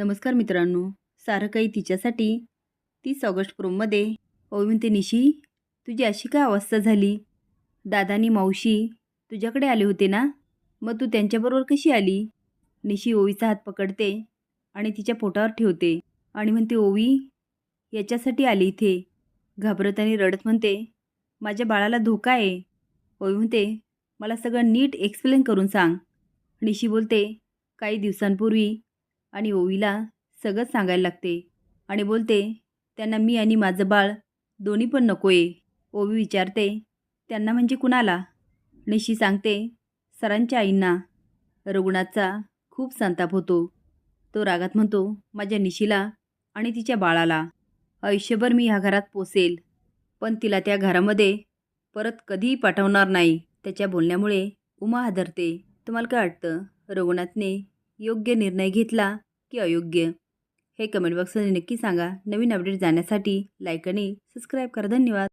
नमस्कार मित्रांनो. सारं काही तिच्यासाठी तीस ऑगस्ट प्रोममध्ये ओवी म्हणते निशी तुझी अशी काय अवस्था झाली? दादानी मावशी तुझ्याकडे आले होते ना? मग तू त्यांच्याबरोबर कशी आली? निशी ओवीचा हात पकडते आणि तिच्या पोटावर ठेवते आणि म्हणते ओवी याच्यासाठी आली इथे. घाबरत आणि रडत म्हणते माझ्या बाळाला धोका आहे. ओवी म्हणते मला सगळं नीट एक्सप्लेन करून सांग. निशी बोलते काही दिवसांपूर्वी आणि ओवीला सगळंच सांगायला लागते आणि बोलते त्यांना मी आणि माझं बाळ दोन्ही पण नको आहे ओवी विचारते त्यांना म्हणजे कुणाला? निशी सांगते सरांच्या आईंना. रघुनाथचा खूप संताप होतो. तो रागात म्हणतो माझ्या निशीला आणि तिच्या बाळाला आयुष्यभर मी ह्या घरात पोसेल पण तिला त्या घरामध्ये परत कधीही पाठवणार नाही. त्याच्या बोलण्यामुळे उमा हादरते. तुम्हाला काय वाटतं? रघुनाथने योग्य निर्णय घेतला की अयोग्य? हे कमेंट बॉक्समध्ये नक्की सांगा. नवीन अपडेट जाण्यासाठी लाईक आणि सबस्क्राईब करा. धन्यवाद.